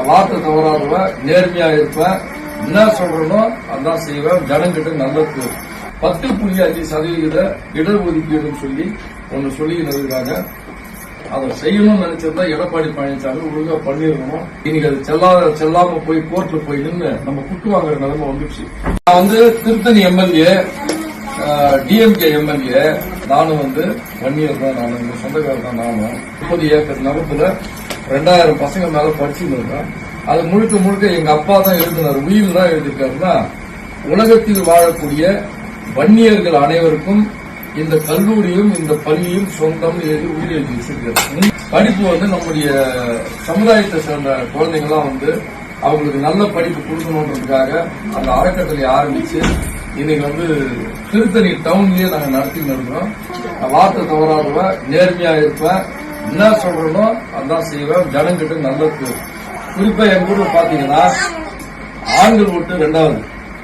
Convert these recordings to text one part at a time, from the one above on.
நான் வார்த்தை தவறாடுவேன் நேர்மையா இருப்பேன். என்ன சொல்றனோ அதான் செய்வேன். ஜனங்கிட்ட நல்லது பத்து புள்ளி அஞ்சு சதவீத இடஒதுக்கீடுன்னு சொல்லி ஒன்னு சொல்லி இருக்காங்க அதை செய்யணும்னு நினைச்சிருந்தா எடப்பாடி பழனிசாமி ஒழுங்கா பண்ணிருக்கணும் இன்னைக்கு அது செல்லாத செல்லாம போய் கோர்ட்ல போய் நின்று நம்ம குட்டு வாங்குற நிலைமை வந்துச்சு நான் வந்து திருத்தணி எம்எல்ஏ டிஎம்கே எம்எல்ஏ நானும் வந்து வன்னியர் தான் நானும் சொந்தக்காரர் தான் நானும். முப்பது ஏக்கர் நிலத்துல ரெண்டாயிரம் பசங்க மேல படிச்சுன்னு அது முழுக்க முழுக்க எங்க அப்பா தான் எழுதினார். உயிர் தான் எழுதியிருக்காருன்னா உலகத்தில் வாழக்கூடிய வன்னியர்கள் அனைவருக்கும் இந்த கல்லூரியும் இந்த பள்ளியும் சொந்தம் எழுதி உயிர் எழுதி வச்சிருக்காரு. படிப்பு வந்து நம்முடைய சமுதாயத்தை சேர்ந்த குழந்தைங்களாம் வந்து அவங்களுக்கு நல்ல படிப்பு கொடுக்கணுன்றதுக்காக அந்த அறக்கட்டளை ஆரம்பிச்சு இன்னைக்கு வந்து திருத்தணி டவுன்லயே நாங்க நடத்திட்டு இருக்கிறோம் வார்த்தை தவறாடுவேன் நேர்மையா இருப்பேன். என்ன சொல்றேனோ அதான் செய்வேன். ஜனங்கிட்ட நல்லது குறிப்பா எங்க ஊர்ல பாத்தீங்கன்னா ஆண்கள் ஓட்டு ரெண்டாவது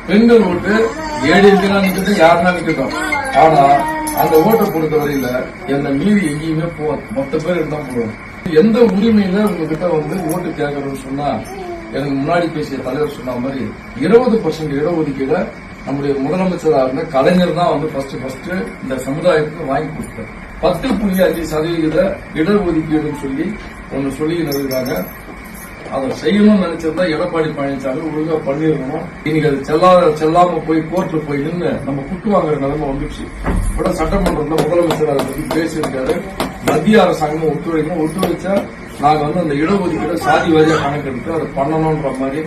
பெண்கள் ஓட்டு ஏழு எங்கெல்லாம் நிக்கட்டும் யாருன்னா நிக்கட்டும். ஆனா அந்த ஓட்டை பொறுத்த வரையில என்ன மீதி எங்கேயுமே போ மொத்த பேர் இருந்தா போடுவோம் எந்த உரிமையில உங்ககிட்ட வந்து ஓட்டு கேட்கறோம்னு சொன்னா எனக்கு முன்னாடி பேசிய தலைவர் சொன்ன மாதிரி இருபது பர்சன்ட் இடஒதுக்கீட நம்முடைய முதலமைச்சராக இருந்த கலைஞர் தான் வந்து ஃபர்ஸ்ட் ஃபர்ஸ்ட் இந்த சமுதாயத்துக்கு வாங்கி கொடுத்தார் பத்து புள்ளி அஞ்சு சதவீத இடஒதுக்கீடுன்னு சொல்லி ஒன்னு சொல்லி இருக்காங்க அதை செய்யணும்னு நினைச்சிருந்தா எடப்பாடி பழனிசாமி ஒழுங்கா பண்ணிருக்கணும். இன்னைக்கு அது செல்லாத செல்லாம போய் கோர்ட்ல போய் நின்று நம்ம குட்டு வாங்குற நிலைமை வந்துச்சு கூட சட்டமன்றத்தில் முதலமைச்சர் அதை பத்தி பேசியிருக்காரு. மத்திய அரசாங்கம் ஒத்துழைக்கணும். ஒத்துழைச்சா நாங்க வந்து அந்த இடஒதுக்கீடு சாதி வாரியா கணக்கெடுத்து அதை பண்ணணும்ன்ற மாதிரி